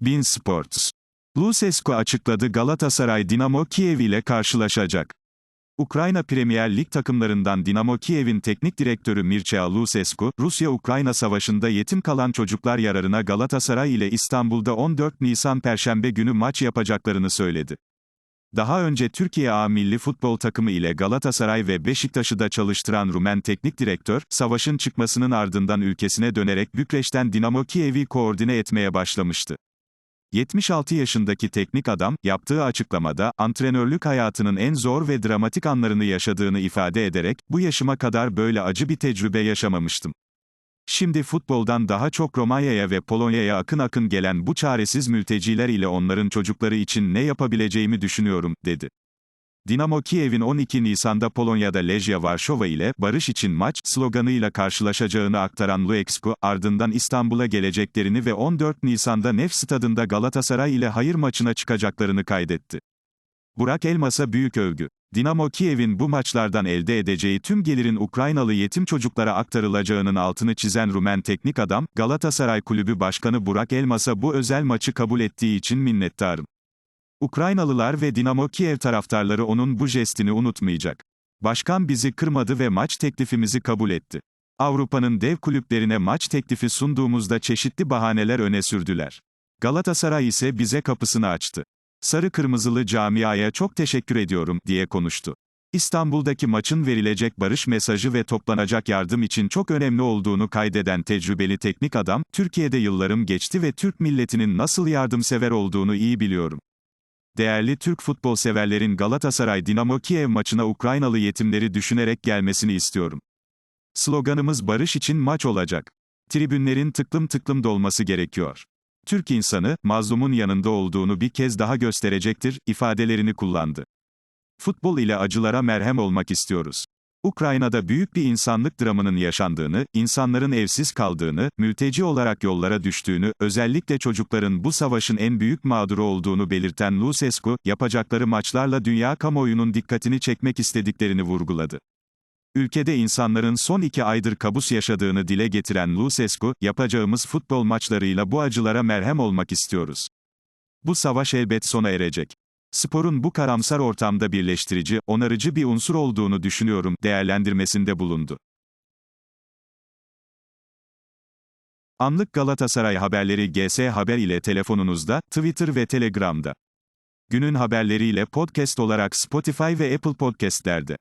Bin Sports. Lucescu açıkladı Galatasaray Dinamo Kiev ile karşılaşacak. Ukrayna Premier Lig takımlarından Dinamo Kiev'in teknik direktörü Mircea Lucescu, Rusya-Ukrayna savaşında yetim kalan çocuklar yararına Galatasaray ile İstanbul'da 14 Nisan Perşembe günü maç yapacaklarını söyledi. Daha önce Türkiye A milli futbol takımı ile Galatasaray ve Beşiktaş'ı da çalıştıran Rumen teknik direktör, savaşın çıkmasının ardından ülkesine dönerek Bükreş'ten Dinamo Kiev'i koordine etmeye başlamıştı. 76 yaşındaki teknik adam, yaptığı açıklamada, antrenörlük hayatının en zor ve dramatik anlarını yaşadığını ifade ederek, bu yaşıma kadar böyle acı bir tecrübe yaşamamıştım. Şimdi futboldan daha çok Romanya'ya ve Polonya'ya akın akın gelen bu çaresiz mülteciler ile onların çocukları için ne yapabileceğimi düşünüyorum, dedi. Dinamo Kiev'in 12 Nisan'da Polonya'da Lejia Varşova ile Barış için maç sloganıyla karşılaşacağını aktaran Luexcu, ardından İstanbul'a geleceklerini ve 14 Nisan'da Nef stadında Galatasaray ile hayır maçına çıkacaklarını kaydetti. Burak Elmas'a büyük övgü. Dinamo Kiev'in bu maçlardan elde edeceği tüm gelirin Ukraynalı yetim çocuklara aktarılacağının altını çizen Rumen teknik adam, Galatasaray Kulübü Başkanı Burak Elmas'a bu özel maçı kabul ettiği için minnettarım. Ukraynalılar ve Dinamo Kiev taraftarları onun bu jestini unutmayacak. Başkan bizi kırmadı ve maç teklifimizi kabul etti. Avrupa'nın dev kulüplerine maç teklifi sunduğumuzda çeşitli bahaneler öne sürdüler. Galatasaray ise bize kapısını açtı. Sarı kırmızılı camiaya çok teşekkür ediyorum, diye konuştu. İstanbul'daki maçın verilecek barış mesajı ve toplanacak yardım için çok önemli olduğunu kaydeden tecrübeli teknik adam, Türkiye'de yıllarım geçti ve Türk milletinin nasıl yardımsever olduğunu iyi biliyorum. Değerli Türk futbol severlerin Galatasaray Dinamo Kiev maçına Ukraynalı yetimleri düşünerek gelmesini istiyorum. Sloganımız barış için maç olacak. Tribünlerin tıklım tıklım dolması gerekiyor. Türk insanı, mazlumun yanında olduğunu bir kez daha gösterecektir, ifadelerini kullandı. Futbol ile acılara merhem olmak istiyoruz. Ukrayna'da büyük bir insanlık dramının yaşandığını, insanların evsiz kaldığını, mülteci olarak yollara düştüğünü, özellikle çocukların bu savaşın en büyük mağduru olduğunu belirten Lucescu, yapacakları maçlarla dünya kamuoyunun dikkatini çekmek istediklerini vurguladı. Ülkede insanların son iki aydır kabus yaşadığını dile getiren Lucescu, yapacağımız futbol maçlarıyla bu acılara merhem olmak istiyoruz. Bu savaş elbet sona erecek. Sporun bu karamsar ortamda birleştirici, onarıcı bir unsur olduğunu düşünüyorum, değerlendirmesinde bulundu. Anlık Galatasaray haberleri GS Haber ile telefonunuzda, Twitter ve Telegram'da. Günün haberleriyle podcast olarak Spotify ve Apple Podcast'lerde.